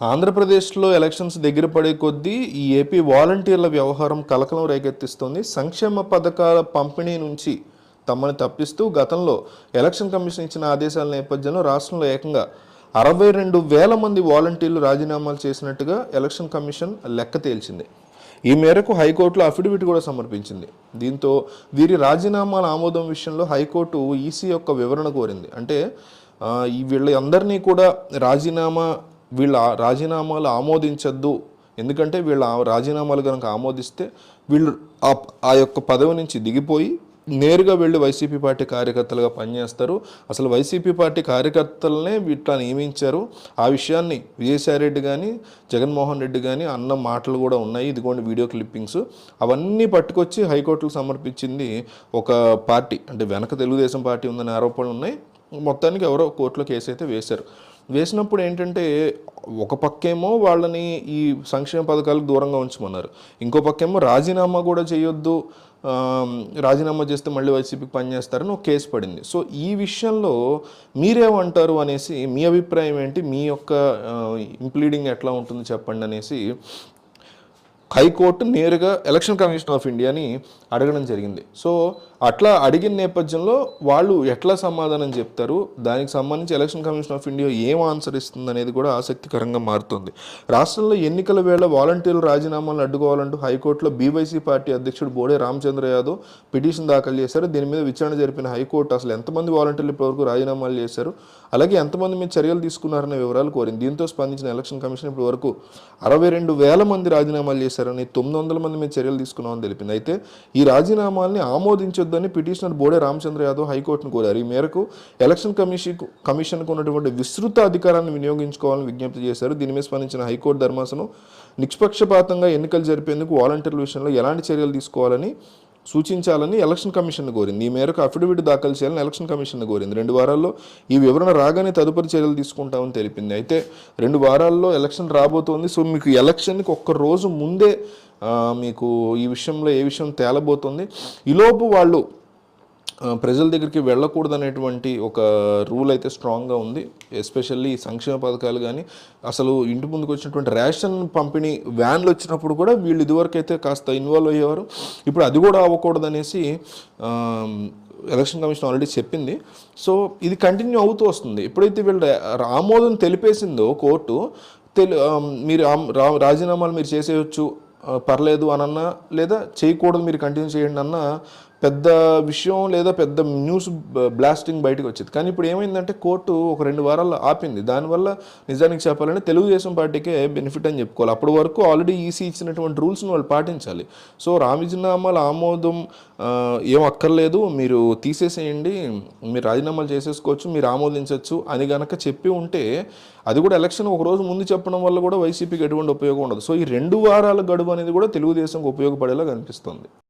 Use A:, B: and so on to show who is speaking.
A: ఆంధ్రప్రదేశ్లో ఎలక్షన్స్ దగ్గర పడే కొద్దీ ఈ ఏపీ వాలంటీర్ల వ్యవహారం కలకలం రేకెత్తిస్తోంది. సంక్షేమ పథకాల పంపిణీ నుంచి తమను తప్పిస్తూ గతంలో ఎలక్షన్ కమిషన్ ఇచ్చిన ఆదేశాల నేపథ్యంలో రాష్ట్రంలో ఏకంగా అరవై రెండు వేల మంది వాలంటీర్లు రాజీనామాలు చేసినట్టుగా ఎలక్షన్ కమిషన్ లెక్క తేల్చింది. ఈ మేరకు హైకోర్టులో అఫిడవిట్ కూడా సమర్పించింది. దీంతో వీరి రాజీనామాల ఆమోదం విషయంలో హైకోర్టు ఈసీ యొక్క వివరణ కోరింది. అంటే ఈ వీళ్ళందరినీ కూడా రాజీనామా వీళ్ళ రాజీనామాలు ఆమోదించద్దు. ఎందుకంటే వీళ్ళ రాజీనామాలు కనుక ఆమోదిస్తే వీళ్ళు ఆ యొక్క పదవి నుంచి దిగిపోయి నేరుగా వెళ్ళి వైసీపీ పార్టీ కార్యకర్తలుగా పనిచేస్తారు. అసలు వైసీపీ పార్టీ కార్యకర్తలనే ఇట్లా నియమించారు. ఆ విషయాన్ని విజయసాయిరెడ్డి కానీ జగన్మోహన్ రెడ్డి కానీ అన్న మాటలు కూడా ఉన్నాయి. ఇదిగోండి వీడియో క్లిప్పింగ్స్. అవన్నీ పట్టుకొచ్చి హైకోర్టుకు సమర్పించింది ఒక పార్టీ. అంటే వెనక తెలుగుదేశం పార్టీ ఉందనే ఆరోపణలు ఉన్నాయి. మొత్తానికి ఎవరో కోర్టులో కేసు అయితే వేశారు. వేసినప్పుడు ఏంటంటే ఒక పక్కేమో వాళ్ళని ఈ సంక్షేమ పథకాలకు దూరంగా ఉంచమన్నారు. ఇంకో పక్కేమో రాజీనామా కూడా చేయొద్దు రాజీనామా చేస్తే మళ్ళీ వైసీపీకి పనిచేస్తారని ఒక కేసు పడింది. సో ఈ విషయంలో మీరేమంటారు అనేసి మీ అభిప్రాయం ఏంటి? మీ యొక్క ఇంప్లీడింగ్ ఎట్లా ఉంటుంది చెప్పండి అనేసి హైకోర్టు నేరుగా ఎలక్షన్ కమిషన్ ఆఫ్ ఇండియాని అడగడం జరిగింది. సో అట్లా అడిగిన నేపథ్యంలో వాళ్ళు ఎట్లా సమాధానం చెప్తారు? దానికి సంబంధించి ఎలక్షన్ కమిషన్ ఆఫ్ ఇండియా ఏం ఆన్సర్ ఇస్తుంది అనేది కూడా ఆసక్తికరంగా మారుతుంది. రాష్ట్రంలో ఎన్నికల వేళ వాలంటీర్లు రాజీనామాలను అడ్డుకోవాలంటూ హైకోర్టులో బీవైసీ పార్టీ అధ్యక్షుడు బోడే రామచంద్ర యాదవ్ పిటిషన్ దాఖలు చేశారు. దీని మీద విచారణ జరిపిన హైకోర్టు అసలు ఎంతమంది వాలంటీర్లు ఇప్పటివరకు రాజీనామాలు చేశారు? అలాగే ఎంతమంది మీద చర్యలు తీసుకున్నారనే వివరాలు కోరింది. దీంతో స్పందించిన ఎలక్షన్ కమిషన్ ఇప్పటి వరకు అరవై రెండు వేల మంది రాజీనామాలు చేశారు. చేశారని తొమ్మిది వందల మంది మీద చర్యలు తీసుకున్నామని తెలిపింది. అయితే ఈ రాజీనామాల్ని ఆమోదించొద్దని పిటిషనర్ బోడే రామచంద్ర యాదవ్ హైకోర్టును కోరారు. ఈ మేరకు ఎలక్షన్ కమిషన్ కమిషన్కు ఉన్నటువంటి విస్తృత అధికారాన్ని వినియోగించుకోవాలని విజ్ఞప్తి చేశారు. దీని మీద స్పందించిన హైకోర్టు ధర్మాసనం నిష్పక్షపాతంగా ఎన్నికలు జరిపేందుకు వాలంటీర్ల విషయంలో ఎలాంటి చర్యలు తీసుకోవాలని సూచించాలని ఎలక్షన్ కమిషన్ కోరింది. ఈ మేరకు అఫిడవిట్ దాఖలు చేయాలని ఎలక్షన్ కమిషన్ కోరింది. రెండు వారాల్లో ఈ వివరణ రాగానే తదుపరి చర్యలు తీసుకుంటామని తెలిపింది. అయితే రెండు వారాల్లో ఎలక్షన్ రాబోతోంది. సో మీకు ఎలక్షన్కి ఒక్క రోజు ముందే మీకు ఈ విషయంలో ఏ విషయం తేలబోతుంది? ఈలోపు వాళ్ళు ప్రజల దగ్గరికి వెళ్ళకూడదు అనేటువంటి ఒక రూల్ అయితే స్ట్రాంగ్గా ఉంది. ఎస్పెషల్లీ సంక్షేమ పథకాలు కానీ అసలు ఇంటి ముందుకు వచ్చినటువంటి రేషన్ పంపిణీ వ్యాన్లు వచ్చినప్పుడు కూడా వీళ్ళు ఇదివరకు అయితే కాస్త ఇన్వాల్వ్ అయ్యేవారు. ఇప్పుడు అది కూడా అవ్వకూడదు అనేసి ఎలక్షన్ కమిషన్ ఆల్రెడీ చెప్పింది. సో ఇది కంటిన్యూ అవుతూ వస్తుంది. ఎప్పుడైతే వీళ్ళు ఆమోదం తెలిపేసిందో కోర్టు తెలి మీరు రా- రాజీనామాలు మీరు చేసేయచ్చు పర్లేదు అనన్నా లేదా చేయకూడదు మీరు కంటిన్యూ చేయండి అన్నా పెద్ద విషయం లేదా పెద్ద న్యూస్ బ్లాస్టింగ్ బయటకు వచ్చింది. కానీ ఇప్పుడు ఏమైందంటే కోర్టు ఒక రెండు వారాలు ఆపింది. దానివల్ల నిజానికి చెప్పాలంటే తెలుగుదేశం పార్టీకే బెనిఫిట్ అని చెప్పుకోవాలి. అప్పటి వరకు ఆల్రెడీ ఈసీ ఇచ్చినటువంటి రూల్స్ని వాళ్ళు పాటించాలి. సో రాజీనామాల ఆమోదం ఏం అక్కర్లేదు. మీరు తీసేసేయండి. మీరు రాజీనామాలు చేసేసుకోవచ్చు. మీరు ఆమోదించవచ్చు అని గనక చెప్పి ఉంటే అది కూడా ఎలక్షన్ ఒక రోజు ముందు చెప్పడం వల్ల కూడా వైసీపీకి ఎటువంటి ఉపయోగం ఉండదు. సో ఈ రెండు వారాల గడువు అనేది కూడా తెలుగుదేశంకి ఉపయోగపడేలా కనిపిస్తుంది.